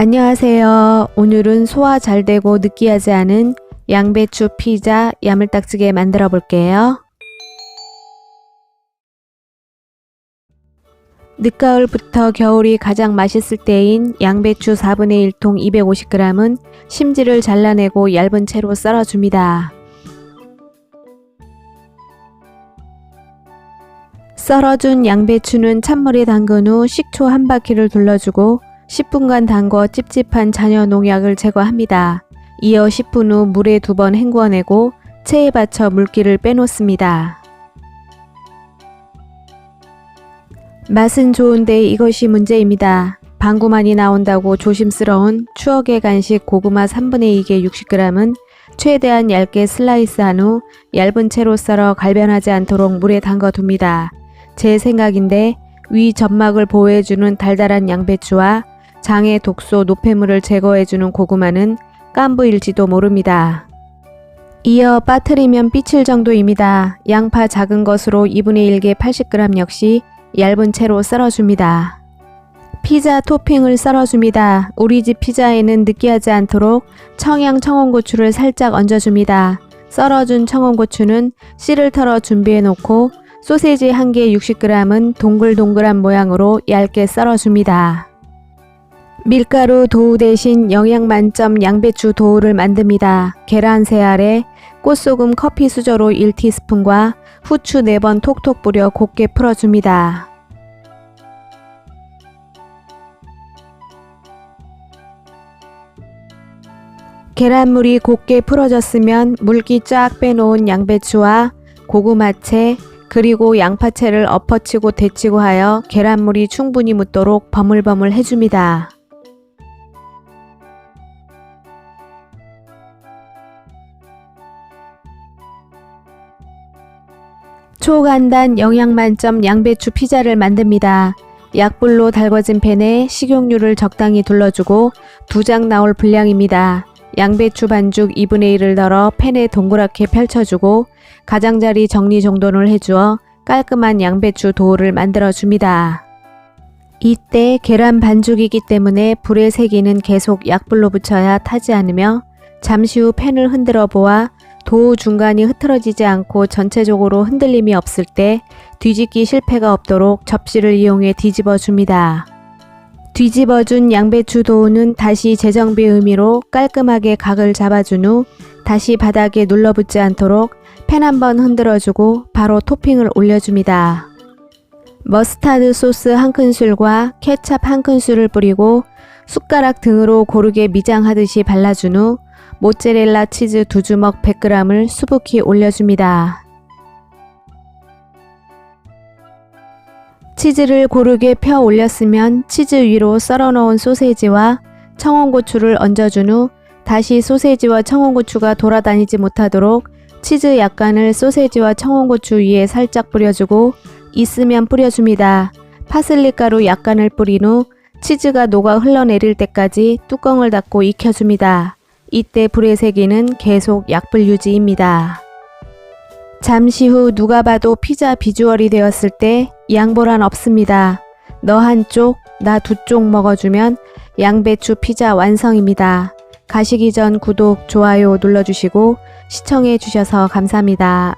안녕하세요. 오늘은 소화 잘 되고 느끼하지 않은 양배추 피자 야물딱지게 만들어 볼게요. 늦가을부터 겨울이 가장 맛있을 때인 양배추 4분의 1통 250g은 심지를 잘라내고 얇은 채로 썰어줍니다. 썰어준 양배추는 찬물에 담근 후 식초 한 바퀴를 둘러주고 10분간 담궈 찝찝한 잔여 농약을 제거합니다. 이어 10분 후 물에 두 번 헹궈내고 체에 받쳐 물기를 빼놓습니다. 맛은 좋은데 이것이 문제입니다. 방구 많이 나온다고 조심스러운 추억의 간식 고구마 3분의 2개 60g은 최대한 얇게 슬라이스한 후 얇은 채로 썰어 갈변하지 않도록 물에 담가 둡니다. 제 생각인데 위 점막을 보호해주는 달달한 양배추와 장의 독소 노폐물을 제거해주는 고구마는 깐부일지도 모릅니다. 이어 빠트리면 삐칠 정도입니다. 양파 작은 것으로 2분의 1개 80g 역시 얇은 채로 썰어줍니다. 피자 토핑을 썰어줍니다. 우리 집 피자에는 느끼하지 않도록 청양 청원고추를 살짝 얹어줍니다. 썰어준 청원고추는 씨를 털어 준비해 놓고 소세지 한개 60g은 동글동글한 모양으로 얇게 썰어줍니다. 밀가루 도우 대신 영양 만점 양배추 도우를 만듭니다. 계란 3알에 꽃소금 커피 수저로 1티스푼과 후추 4번 톡톡 뿌려 곱게 풀어줍니다. 계란물이 곱게 풀어졌으면 물기 쫙 빼놓은 양배추와 고구마채 그리고 양파채를 엎어치고 데치고 하여 계란물이 충분히 묻도록 버물버물 해줍니다. 초간단 영양 만점 양배추 피자를 만듭니다. 약불로 달궈진 팬에 식용유를 적당히 둘러주고 두 장 나올 분량입니다. 양배추 반죽 2분의 1을 덜어 팬에 동그랗게 펼쳐주고 가장자리 정리정돈을 해주어 깔끔한 양배추 도우를 만들어 줍니다. 이때 계란 반죽이기 때문에 불의 세기는 계속 약불로 붙여야 타지 않으며 잠시 후 팬을 흔들어 보아 도우 중간이 흐트러지지 않고 전체적으로 흔들림이 없을 때 뒤집기 실패가 없도록 접시를 이용해 뒤집어 줍니다. 뒤집어준 양배추 도우는 다시 재정비 의미로 깔끔하게 각을 잡아준 후 다시 바닥에 눌러붙지 않도록 팬 한번 흔들어주고 바로 토핑을 올려줍니다. 머스타드 소스 한 큰술과 케찹 한 큰술을 뿌리고 숟가락 등으로 고르게 미장하듯이 발라준 후 모짜렐라 치즈 두 주먹 100g을 수북히 올려줍니다. 치즈를 고르게 펴 올렸으면 치즈 위로 썰어 넣은 소세지와 청원고추를 얹어준 후 다시 소세지와 청원고추가 돌아다니지 못하도록 치즈 약간을 소세지와 청원고추 위에 살짝 뿌려주고 있으면 뿌려줍니다. 파슬리 가루 약간을 뿌린 후 치즈가 녹아 흘러내릴 때까지 뚜껑을 닫고 익혀줍니다. 이때 불의 세기는 계속 약불 유지입니다. 잠시 후 누가 봐도 피자 비주얼이 되었을 때 양보란 없습니다. 너 한쪽, 나 두 쪽 먹어주면 양배추 피자 완성입니다. 가시기 전 구독, 좋아요 눌러주시고 시청해 주셔서 감사합니다.